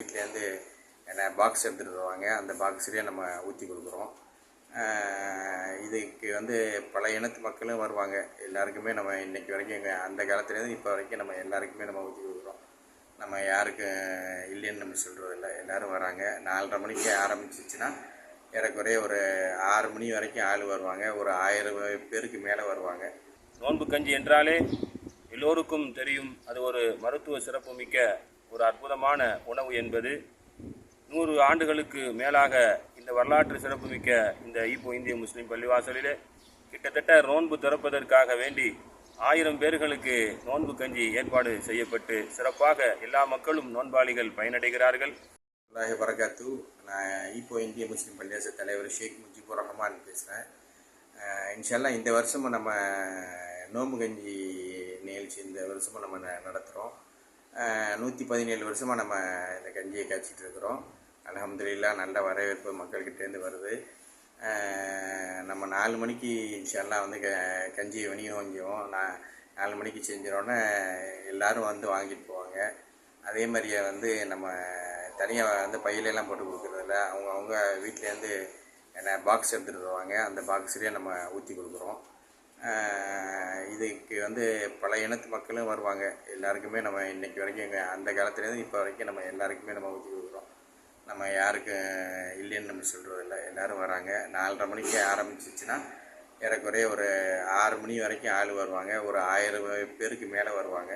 வீட்டிலேருந்து என்ன பாக்ஸ் எடுத்துகிட்டு வருவாங்க. அந்த பாக்ஸ்லேயே நம்ம ஊற்றி கொடுக்குறோம். இதுக்கு வந்து பல இனத்து மக்களும் வருவாங்க. எல்லாருக்குமே நம்ம இன்றைக்கி வரைக்கும் எங்கள் அந்த காலத்துலேருந்து இப்போ வரைக்கும் நம்ம எல்லாருக்குமே நம்ம ஊற்றி கொடுக்குறோம். நம்ம யாருக்கும் இல்லைன்னு நம்ம சொல்கிறது இல்லை எல்லோரும் வராங்க. நாலரை மணிக்கு ஆரம்பிச்சிச்சுன்னா ஏறக்குறைய ஒரு ஆறு மணி வரைக்கும் ஆள் வருவாங்க. ஒரு ஆயிரம் பேருக்கு மேலே வருவாங்க. நோன்பு கஞ்சி என்றாலே எல்லோருக்கும் தெரியும். அது ஒரு மருத்துவ சிறப்புமிக்க ஒரு அற்புதமான உணவு என்பது நூறு ஆண்டுகளுக்கு மேலாக இந்த வரலாற்று சிறப்புமிக்க இந்த ஈப்போ இந்திய முஸ்லீம் பள்ளிவாசலிலே கிட்டத்தட்ட நோன்பு திறப்பதற்காக வேண்டி ஆயிரம் பேர்களுக்கு நோன்பு கஞ்சி ஏற்பாடு செய்யப்பட்டு சிறப்பாக எல்லா மக்களும் நோன்பாளிகள் பயனடைகிறார்கள். அல்லாஹி வரகாத்து நான் இப்போ இந்திய முஸ்லீம் பள்ளியாச தலைவர் ஷேக் முஜிபுர் ரஹ்மான் பேசுகிறேன் இன்ஷால்லா இந்த வருஷமும் நம்ம நோம்பு கஞ்சி நிகழ்ச்சி இந்த வருஷமும் நம்ம நடத்துகிறோம் நூற்றி பதினேழு வருஷமாக நம்ம இந்த கஞ்சியை காய்ச்சிட்டு இருக்கிறோம். அலமதுல்லா நல்ல வரவேற்பு மக்கள்கிட்டேருந்து வருது. நம்ம நாலு மணிக்கு இன்ஷால்லா வந்து க கஞ்சியை விநியோகிக்குவோம் நான் நாலு மணிக்கு செஞ்சிடோன்னே எல்லோரும் வந்து வாங்கிட்டு போவாங்க. அதே மாதிரியே வந்து நம்ம தனியாக வந்து பையிலெல்லாம் போட்டு கொடுக்குறதில்ல. அவங்க அவங்க வீட்டிலேருந்து என்ன பாக்ஸ் எடுத்துகிட்டு வருவாங்க. அந்த பாக்ஸ்லேயே நம்ம ஊற்றி கொடுக்குறோம். இதுக்கு வந்து பல இனத்து மக்களும் வருவாங்க. எல்லாருக்குமே நம்ம இன்றைக்கி வரைக்கும் எங்கள் அந்த காலத்துலேருந்து இப்போ வரைக்கும் நம்ம எல்லாருக்குமே நம்ம ஊற்றி கொடுக்குறோம் நம்ம யாருக்கும் இல்லைன்னு நம்ம சொல்கிறதில்ல எல்லோரும் வராங்க. நாலரை மணிக்கு ஆரம்பிச்சிச்சுன்னா ஏறக்குறைய ஒரு ஆறு மணி வரைக்கும் ஆள் வருவாங்க. ஒரு ஆயிரம் பேருக்கு மேலே வருவாங்க.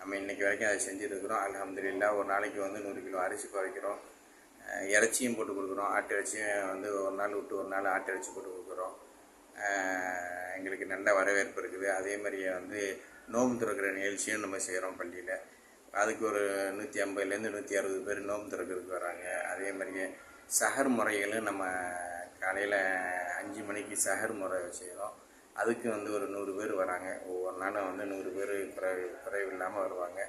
நம்ம இன்னைக்கு வரைக்கும் அதை செஞ்சுருக்குறோம் அல்ஹம்துலில்லாஹ் ஒரு நாளைக்கு வந்து நூறு கிலோ அரிசி குறைக்கிறோம். இறைச்சியும் போட்டு கொடுக்குறோம். ஆட்டு இறைச்சியும் வந்து ஒரு நாள் விட்டு ஒரு நாள் ஆட்டு இறைச்சி போட்டு கொடுக்குறோம். எங்களுக்கு நல்ல வரவேற்பு இருக்குது. அதே மாதிரியே வந்து நோம்பு திறக்கிற நிகழ்ச்சியும் நம்ம செய்கிறோம் பள்ளியில். அதுக்கு ஒரு நூற்றி ஐம்பதுலேருந்து நூற்றி அறுபது பேர் நோம்பு திறக்கிறதுக்கு வராங்க. அதே மாதிரியே சஹர் முறைகளும் நம்ம காலையில் அஞ்சு மணிக்கு சஹர் முறை செய்கிறோம் அதுக்கு வந்து ஒரு நூறு பேர் வராங்க. ஒவ்வொரு நாளும் வந்து நூறு பேர் குறைவு குறைவு இல்லாமல் வருவாங்க.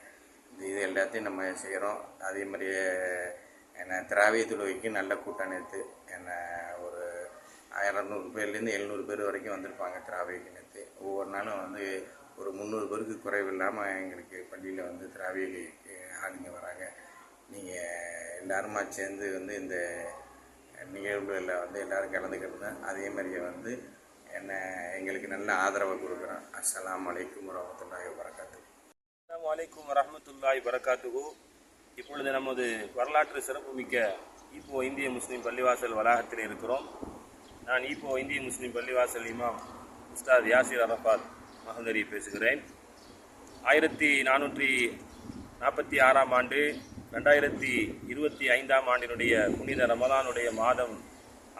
இது இது எல்லாத்தையும் நம்ம செய்கிறோம் அதே மாதிரியே என்ன திராவிய தொழுகைக்கு நல்ல கூட்டம் நேற்று என்ன இரநூறு பேர்லேருந்து எழுநூறு பேர் வரைக்கும் வந்திருப்பாங்க திராவிக்கு நேற்று ஒவ்வொரு நாளும் வந்து ஒரு முந்நூறு பேருக்கு குறைவு இல்லாமல் எங்களுக்கு பள்ளியில் வந்து திராவிக்கு ஆளுங்க வராங்க. நீங்கள் எல்லாருமா சேர்ந்து வந்து இந்த நிகழ்வுகளில் வந்து எல்லோரும் கலந்துக்கிறது அதே மாதிரியே வந்து என்ன எங்களுக்கு நல்ல ஆதரவை கொடுக்குறோம். அஸ்லாம் அலைக்கும் வரமத்துல்லாஹி வரகாத்து அஸ்லாம் வலைக்கும் வரஹ்மத்துல்லாஹி வரகாத்துஹு இப்பொழுது நமது வரலாற்று சிறப்புமிக்க இப்போது இந்திய முஸ்லீம் பள்ளிவாசல் வளாகத்தில் இருக்கிறோம். நான் இப்போ இந்திய முஸ்லீம் பள்ளிவாசல் இமாம் உஸ்தாத் யாசிர் அரபாத் மகந்தரி பேசுகிறேன். ஆயிரத்தி நானூற்றி நாற்பத்தி ஆறாம் ஆண்டு ரெண்டாயிரத்தி இருபத்தி ஐந்தாம் ஆண்டினுடைய புனித ரமலானுடைய மாதம்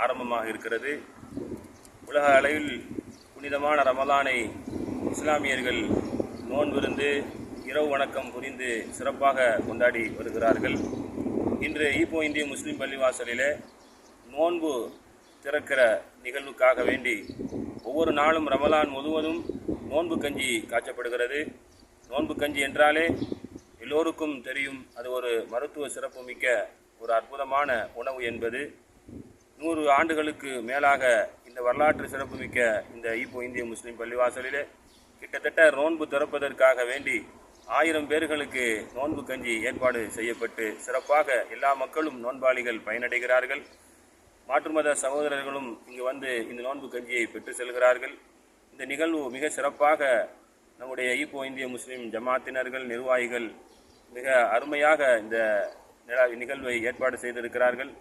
ஆரம்பமாக இருக்கிறது. உலக அளவில் புனிதமான ரமலானை இஸ்லாமியர்கள் நோன்பிருந்து இரவு வணக்கம் புரிந்து சிறப்பாக கொண்டாடி வருகிறார்கள். இன்று ஈப்போ இந்திய முஸ்லீம் பள்ளிவாசலில் நோன்பு திறக்கிற நிகழ்வுக்காக வேண்டி ஒவ்வொரு நாளும் ரமலான் முழுவதும் நோன்பு கஞ்சி காய்ச்சப்படுகிறது. நோன்பு கஞ்சி என்றாலே எல்லோருக்கும் தெரியும் அது ஒரு மருத்துவ சிறப்புமிக்க ஒரு அற்புதமான உணவு என்பது. நூறு ஆண்டுகளுக்கு மேலாக இந்த வரலாற்று சிறப்புமிக்க இந்த இப்போ இந்திய முஸ்லீம் பள்ளிவாசலிலே கிட்டத்தட்ட நோன்பு திறப்பதற்காக வேண்டி ஆயிரம் பேர்களுக்கு நோன்பு கஞ்சி ஏற்பாடு செய்யப்பட்டு சிறப்பாக எல்லா மக்களும் நோன்பாளிகள் பயனடைகிறார்கள். மாற்று மத சகோதரர்களும் இங்கு வந்து இந்த நோன்பு கஞ்சியை பெற்று செல்கிறார்கள். இந்த நிகழ்வு மிக சிறப்பாக நம்முடைய ஈப்போ இந்திய முஸ்லீம் ஜமாத்தினர்கள் நிர்வாகிகள் மிக அருமையாக இந்த நிகழ்வை ஏற்பாடு செய்திருக்கிறார்கள்.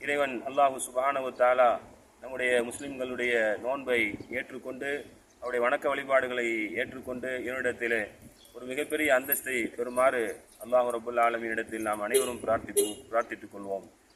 இறைவன் அல்லாஹு சுபானவு தாலா நம்முடைய முஸ்லிம்களுடைய நோன்பை ஏற்றுக்கொண்டு அவருடைய வணக்க வழிபாடுகளை ஏற்றுக்கொண்டு என்னிடத்தில் ஒரு மிகப்பெரிய அந்தஸ்தை பெறுமாறு அல்லாஹு ரபுல் ஆலமியிடத்தில் நாம் அனைவரும் பிரார்த்தித்து பிரார்த்தித்துக் கொள்வோம்.